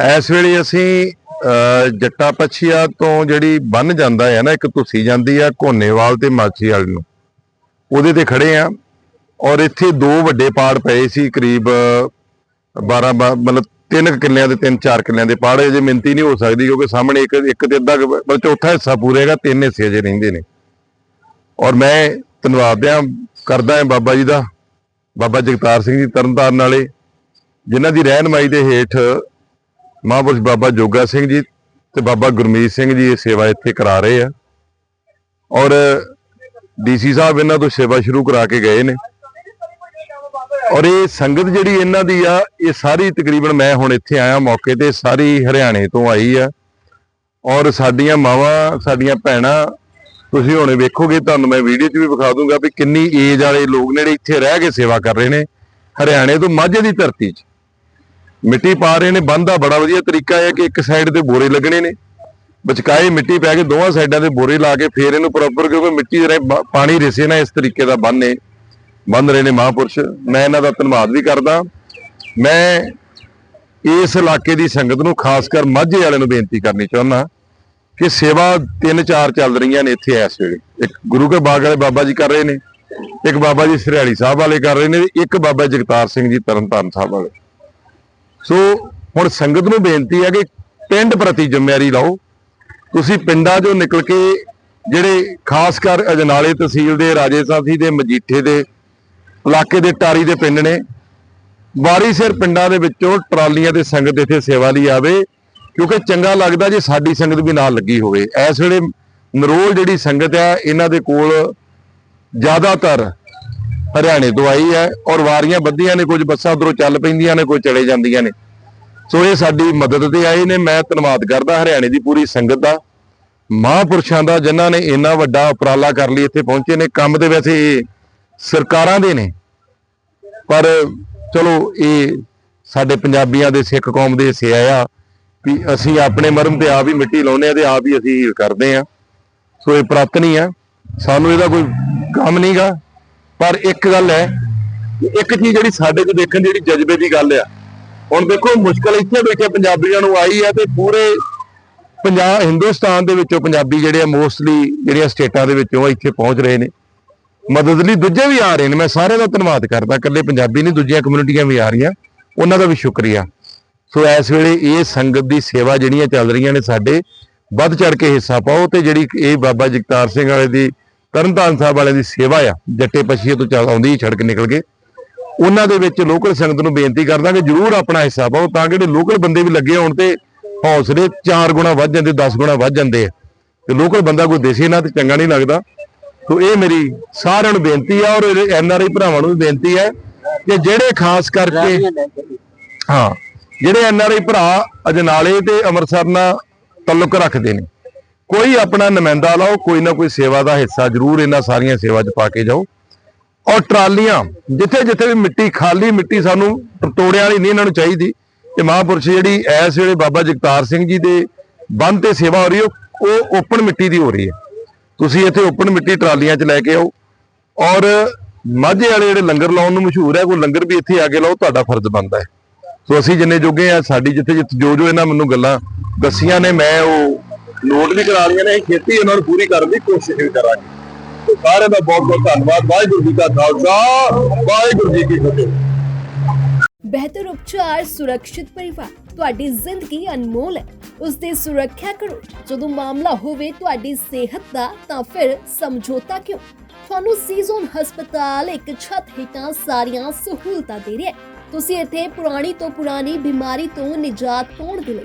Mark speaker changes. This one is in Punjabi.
Speaker 1: ਇਸ ਵੇਲੇ ਅਸੀਂ ਜੱਟਾ ਪਛੀਆ ਤੋਂ ਜਿਹੜੀ ਬੰਨ ਜਾਂਦਾ ਹੈ ਨਾ, ਇੱਕ ਤੁਸੀ ਜਾਂਦੀ ਆ ਘੋਨੇਵਾਲ ਤੇ ਮਾਛੀ ਵਾਲ ਨੂੰ। ਉਹਦੇ ਤੇ ਖੜੇ ਆ ਔਰ ਇੱਥੇ ਦੋ ਵੱਡੇ ਪਾੜ ਪਏ ਸੀ, ਕਰੀਬ 12 ਬਾ- ਮਤਲਬ ਤਿੰਨ ਕਿੱਲਿਆਂ ਦੇ, ਤਿੰਨ ਚਾਰ ਕਿੱਲਿਆਂ ਦੇ ਪਾੜ। ਅਜੇ ਮਿੰਤੀ ਨਹੀਂ ਹੋ ਸਕਦੀ ਕਿਉਂਕਿ ਸਾਹਮਣੇ ਇੱਕ ਇੱਕ ਤੇ ਅੱਧਾ ਮਤਲਬ ਚੌਥਾ ਹਿੱਸਾ ਪੂਰੇਗਾ ਤਿੰਨ ਹਿੱਸੇ ਅਜੇ ਰਹਿੰਦੇ ਨੇ। ਔਰ ਮੈਂ ਧੰਨਵਾਦ ਆ ਕਰਦਾ ਹਾਂ ਬਾਬਾ ਜੀ ਦਾ, ਬਾਬਾ ਜਗਤਾਰ ਸਿੰਘ ਜੀ ਤਰਨਤਾਰਨ ਵਾਲੇ, ਜਿਨ੍ਹਾਂ ਦੀ ਰਹਿਨਮਾਈ ਦੇ ਹੇਠ ਮਹਾਂਪੁਰਸ਼ ਬਾਬਾ ਜੋਗਾ ਸਿੰਘ ਜੀ ਤੇ ਬਾਬਾ ਗੁਰਮੀਤ ਸਿੰਘ ਜੀ ਇਹ ਸੇਵਾ ਇੱਥੇ ਕਰਾ ਰਹੇ ਆ। ਔਰ ਡੀਸੀ ਸਾਹਿਬ ਇਹਨਾਂ ਤੋਂ ਸੇਵਾ ਸ਼ੁਰੂ ਕਰਾ ਕੇ ਗਏ ਨੇ। ਔਰ ਇਹ ਸੰਗਤ ਜਿਹੜੀ ਇਹਨਾਂ ਦੀ ਆ, ਇਹ ਸਾਰੀ ਤਕਰੀਬਨ ਮੈਂ ਹੁਣ ਇੱਥੇ ਆਇਆ ਮੌਕੇ ਤੇ, ਸਾਰੀ ਹਰਿਆਣੇ ਤੋਂ ਆਈ ਆ। ਔਰ ਸਾਡੀਆਂ ਮਾਵਾਂ, ਸਾਡੀਆਂ ਭੈਣਾਂ, ਤੁਸੀਂ ਹੁਣੇ ਵੇਖੋਗੇ, ਤੁਹਾਨੂੰ ਮੈਂ ਵੀਡੀਓ 'ਚ ਵੀ ਵਿਖਾ ਦੂੰਗਾ ਵੀ ਕਿੰਨੀ ਏਜ ਵਾਲੇ ਲੋਕ ਨੇ ਜਿਹੜੇ ਇੱਥੇ ਰਹਿ ਕੇ ਸੇਵਾ ਕਰ ਰਹੇ ਨੇ, ਹਰਿਆਣੇ ਤੋਂ ਮਾਝੇ ਦੀ ਧਰਤੀ 'ਚ। ਮਿੱਟੀ ਪਾ ਰਹੇ ਨੇ, ਬੰਦ ਦਾ ਬੜਾ ਵਧੀਆ ਤਰੀਕਾ ਹੈ ਕਿ ਇੱਕ ਸਾਈਡ ਤੇ ਬੋਰੇ ਲੱਗਣੇ ਨੇ। ਵਿਚਕਾਏ ਮਿੱਟੀ ਪੈ ਕੇ ਦੋਵਾਂ ਸਾਈਡਾਂ ਤੇ ਬੋਰੇ ਲਾ ਕੇ ਫੇਰ ਇਹਨੂੰ ਪ੍ਰੋਪਰ ਕਿਉਂਕਿ ਮਿੱਟੀ ਦੇ ਪਾਣੀ ਰਿਸੇ ਨਾ ਇਸ ਤਰੀਕੇ ਦਾ ਬੰਨੇ ਬੰਦ ਰਹੇ ਨੇ ਮਹਾਂਪੁਰਸ਼। ਮੈਂ ਇਹਨਾਂ ਦਾ ਧੰਨਵਾਦ ਵੀ ਕਰਦਾ। ਮੈਂ ਇਸ ਇਲਾਕੇ ਦੀ ਸੰਗਤ ਨੂੰ ਖਾਸ ਕਰ ਮਾਝੇ ਵਾਲਿਆਂ ਨੂੰ ਬੇਨਤੀ ਕਰਨੀ ਚਾਹੁੰਦਾ ਕਿ ਸੇਵਾ ਤਿੰਨ ਚਾਰ ਚੱਲ ਰਹੀਆਂ ਨੇ ਇੱਥੇ ਇਸ ਵੇਲੇ। ਇੱਕ ਗੁਰੂ ਕੇ ਬਾਗ ਵਾਲੇ ਬਾਬਾ ਜੀ ਕਰ ਰਹੇ ਨੇ, ਇੱਕ ਬਾਬਾ ਜੀ ਸਰਿਆਲੀ ਸਾਹਿਬ ਵਾਲੇ ਕਰ ਰਹੇ ਨੇ ਤੇ ਇੱਕ ਬਾਬਾ ਜਗਤਾਰ ਸਿੰਘ ਜੀ ਤਰਨਤਾਰਨ ਸਾਹਿਬ ਵਾਲੇ। ਸੋ ਹੁਣ ਸੰਗਤ ਨੂੰ ਬੇਨਤੀ ਹੈ ਕਿ ਪਿੰਡ ਪ੍ਰਤੀ ਜ਼ਿੰਮੇਵਾਰੀ ਲਓ। ਤੁਸੀਂ ਪਿੰਡਾਂ 'ਚੋਂ ਨਿਕਲ ਕੇ ਜਿਹੜੇ ਖਾਸ ਕਰ ਅਜਨਾਲੇ ਤਹਿਸੀਲ ਦੇ, ਰਾਜੇ ਸਾਥੀ ਦੇ, ਮਜੀਠੇ ਦੇ, ਇਲਾਕੇ ਦੇ ਟਾਰੀ ਦੇ ਪਿੰਡ ਨੇ, ਵਾਰੀ ਸਿਰ ਪਿੰਡਾਂ ਦੇ ਵਿੱਚੋਂ ਟਰਾਲੀਆਂ ਤੇ ਸੰਗਤ ਇੱਥੇ ਸੇਵਾ ਲਈ ਆਵੇ, ਕਿਉਂਕਿ ਚੰਗਾ ਲੱਗਦਾ ਜੇ ਸਾਡੀ ਸੰਗਤ ਵੀ ਨਾਲ ਲੱਗੀ ਹੋਵੇ। ਇਸ ਵੇਲੇ ਨਰੋਲ ਜਿਹੜੀ ਸੰਗਤ ਹੈ ਇਹਨਾਂ ਦੇ ਕੋਲ ਜ਼ਿਆਦਾਤਰ ਹਰਿਆਣੇ ਤੋਂ ਆਈ ਹੈ ਔਰ ਵਾਰੀਆਂ ਬੱਧੀਆਂ ਨੇ, ਕੁਝ ਬੱਸਾਂ ਉਧਰੋਂ ਚੱਲ ਪੈਂਦੀਆਂ ਨੇ ਕੋਈ ਚਲੇ ਜਾਂਦੀਆਂ ਨੇ। ਸੋ ਇਹ ਸਾਡੀ ਮਦਦ ਤੇ ਆਏ ਨੇ। ਮੈਂ ਧੰਨਵਾਦ ਕਰਦਾ ਹਰਿਆਣੇ ਦੀ ਪੂਰੀ ਸੰਗਤ ਦਾ, ਮਹਾਂਪੁਰਸ਼ਾਂ ਦਾ, ਜਿਨ੍ਹਾਂ ਨੇ ਇੰਨਾ ਵੱਡਾ ਉਪਰਾਲਾ ਕਰ ਲਈ, ਇੱਥੇ ਪਹੁੰਚੇ ਨੇ। ਕੰਮ ਦੇ ਵੈਸੇ ਇਹ ਸਰਕਾਰਾਂ ਦੇ ਨੇ। ਪਰ ਚਲੋ, ਇਹ ਸਾਡੇ ਪੰਜਾਬੀਆਂ ਦੇ ਸਿੱਖ ਕੌਮ ਦੇ ਹਿੱਸੇ ਆ ਵੀ ਅਸੀਂ ਆਪਣੇ ਮਰਮ ਤੇ ਆਪ ਹੀ ਮਿੱਟੀ ਲਾਉਂਦੇ ਆ ਤੇ ਆਪ ਹੀ ਅਸੀਂ ਹੀਲ ਕਰਦੇ ਆ ਸੋ ਇਹ ਪ੍ਰਾਤਨੀ ਆ। ਸਾਨੂੰ ਇਹਦਾ ਕੋਈ ਕੰਮ ਨਹੀਂਗਾ ਪਰ ਇੱਕ ਗੱਲ ਹੈ ਇੱਕ ਚੀਜ਼ ਜਿਹੜੀ ਸਾਡੇ ਕੋਲ ਦੇਖਣ ਦੀ ਜਿਹੜੀ ਜਜ਼ਬੇ ਦੀ ਗੱਲ ਆ, ਹੁਣ ਦੇਖੋ ਮੁਸ਼ਕਲ ਇੱਥੇ ਬੈਠੇ ਪੰਜਾਬੀਆਂ ਨੂੰ ਆਈ ਹੈ ਤੇ ਪੂਰੇ ਪੰਜਾਬ, ਹਿੰਦੁਸਤਾਨ ਦੇ ਵਿੱਚੋਂ ਪੰਜਾਬੀ ਜਿਹੜੇ ਆ ਮੋਸਟਲੀ ਜਿਹੜੀਆਂ ਸਟੇਟਾਂ ਦੇ ਵਿੱਚੋਂ ਇੱਥੇ ਪਹੁੰਚ ਰਹੇ ਨੇ। ਮਦਦ ਲਈ ਦੂਜੇ ਵੀ ਆ ਰਹੇ ਨੇ, ਮੈਂ ਸਾਰਿਆਂ ਦਾ ਧੰਨਵਾਦ ਕਰਦਾ, ਇਕੱਲੇ ਪੰਜਾਬੀ ਨਹੀਂ, ਦੂਜੀਆਂ ਕਮਿਊਨਿਟੀਆਂ ਵੀ ਆ ਰਹੀਆਂ, ਉਹਨਾਂ ਦਾ ਵੀ ਸ਼ੁਕਰੀਆ। ਸੋ ਇਸ ਵੇਲੇ ਇਹ ਸੰਗਤ ਦੀ ਸੇਵਾ ਜਿਹੜੀਆਂ ਚੱਲ ਰਹੀਆਂ ਨੇ ਸਾਡੇ, ਵੱਧ ਚੜ ਕੇ ਹਿੱਸਾ ਪਾਓ ਤੇ ਜਿਹੜੀ ਇਹ ਬਾਬਾ ਜਗਤਾਰ ਸਿੰਘ ਵਾਲੇ ਦੀ ਤਰਨਤਾਰਨ ਸਾਹਿਬ ਵਾਲਿਆਂ ਦੀ ਸੇਵਾ ਆ, ਜੱਟੇ ਪਛੀਏ ਤੋਂ ਚੱਲ ਆਉਂਦੀ, ਸੜਕ ਨਿਕਲ ਕੇ। ਉਹਨਾਂ ਦੇ ਵਿੱਚ ਲੋਕਲ ਸੰਗਤ ਨੂੰ ਬੇਨਤੀ ਕਰਦਾ ਕਿ ਜਰੂਰ ਆਪਣਾ ਹਿੱਸਾ ਪਾਓ ਤਾਂ ਕਿ ਜਿਹੜੇ ਲੋਕਲ ਬੰਦੇ ਵੀ ਲੱਗੇ ਹੋਣ ਤੇ ਹੌਸਲੇ 4 ਗੁਣਾ ਵੱਧ ਜਾਂਦੇ 10 ਗੁਣਾ ਵੱਧ ਜਾਂਦੇ ਆ। ਤੇ ਲੋਕਲ ਬੰਦਾ ਕੋਈ ਦੇਸੀ ਨਾ ਤੇ ਚੰਗਾ ਨਹੀਂ ਲੱਗਦਾ। ਸੋ ਇਹ ਮੇਰੀ ਸਾਰਿਆਂ ਨੂੰ ਬੇਨਤੀ ਆ ਔਰ ਐਨ ਆਰ ਆਈ ਭਰਾਵਾਂ ਨੂੰ ਵੀ ਬੇਨਤੀ ਹੈ ਕਿ ਜਿਹੜੇ ਖਾਸ ਕਰਕੇ ਹਾਂ, ਜਿਹੜੇ ਐਨ ਆਰ ਆਈ ਭਰਾ ਅਜਨਾਲੇ ਤੇ ਅੰਮ੍ਰਿਤਸਰ ਨਾਲ ਤਾਲੁਕ ਰੱਖਦੇ ਨੇ ਕੋਈ ਆਪਣਾ ਨੁਮਾਇੰਦਾ ਲਾਓ ਕੋਈ ਨਾ ਕੋਈ ਸੇਵਾ ਦਾ ਹਿੱਸਾ ਜ਼ਰੂਰ ਇਹਨਾਂ ਸਾਰੀਆਂ ਸੇਵਾ 'ਚ ਪਾ ਕੇ ਜਾਓ। ਔਰ ਟਰਾਲੀਆਂ ਜਿੱਥੇ ਜਿੱਥੇ ਵੀ ਮਿੱਟੀ ਖਾਲੀ ਮਿੱਟੀ ਸਾਨੂੰ ਤੋੜਿਆਂ ਵਾਲੀ ਨਹੀਂ ਇਹਨਾਂ ਨੂੰ ਚਾਹੀਦੀ। ਤੇ ਮਹਾਂਪੁਰਸ਼ ਜਿਹੜੀ ਇਸ ਵੇਲੇ ਬਾਬਾ ਜਗਤਾਰ ਸਿੰਘ ਜੀ ਦੇ ਬੰਦ ਤੇ ਸੇਵਾ ਹੋ ਰਹੀ ਹੈ, ਉਹ ਉਹ ਓਪਨ ਮਿੱਟੀ ਦੀ ਹੋ ਰਹੀ ਹੈ। ਤੁਸੀਂ ਇੱਥੇ ਓਪਨ ਮਿੱਟੀ ਟਰਾਲੀਆਂ 'ਚ ਲੈ ਕੇ ਆਓ। ਔਰ ਮਾਝੇ ਵਾਲੇ ਜਿਹੜੇ ਲੰਗਰ ਲਾਉਣ ਨੂੰ ਮਸ਼ਹੂਰ ਹੈ ਕੋਈ ਲੰਗਰ ਵੀ ਇੱਥੇ ਆ ਕੇ ਲਾਓ ਤੁਹਾਡਾ ਫਰਜ਼ ਬਣਦਾ ਹੈ। ਸੋ ਅਸੀਂ ਜਿੰਨੇ ਜੋਗੇ ਆ ਸਾਡੀ ਜਿੱਥੇ ਜਿੱਥੇ ਜੋ ਜੋ ਇਹਨਾਂ ਮੈਨੂੰ ਗੱਲਾਂ ਦੱਸੀਆਂ ਨੇ ਮੈਂ ਉਹ ਨੋਟ ਵੀ ਕਰਾ ਲਈਆਂ ਨੇ, ਖੇਤੀ ਉਹਨਾਂ ਨੂੰ ਪੂਰੀ ਕਰਨ ਦੀ ਕੋਸ਼ਿਸ਼ ਵੀ ਕਰਾਂਗੇ। ਤੇ ਸਾਰਿਆਂ ਦਾ ਬਹੁਤ ਬਹੁਤ ਧੰਨਵਾਦ। ਵਾਹਿਗੁਰੂ ਜੀ ਕਾ ਖਾਲਸਾ, ਵਾਹਿਗੁਰੂ ਜੀ ਕੀ ਫਤਿਹ।
Speaker 2: ਬਿਹਤਰ ਉਪਚਾਰ ਸੁਰੱਖਿਅਤ ਪਰਿਵਾਰ, ਤੁਹਾਡੀ ਜ਼ਿੰਦਗੀ ਅਨਮੋਲ ਹੈ। ਉਸ ਦੀ ਸੁਰੱਖਿਆ ਕਰੋ। ਜਦੋਂ ਮਾਮਲਾ ਹੋਵੇ ਤੁਹਾਡੀ ਸਿਹਤ ਦਾ, ਤਾਂ ਫਿਰ ਸਮਝੌਤਾ ਕਿਉਂ? ਤੁਹਾਨੂੰ ਸੀਜ਼ਨ ਹਸਪਤਾਲ ਇੱਕ ਛੱਤ ਹੇਠਾਂ ਸਾਰੀਆਂ ਸਹੂਲਤਾਂ ਦੇ ਰਿਹਾ ਹੈ। ਤੁਸੀਂ ਇੱਥੇ ਪੁਰਾਣੀ ਤੋਂ ਪੁਰਾਣੀ ਬਿਮਾਰੀ ਤੋਂ ਨਿਜਾਤ ਪਾਉਣ ਦੇ ਲਈ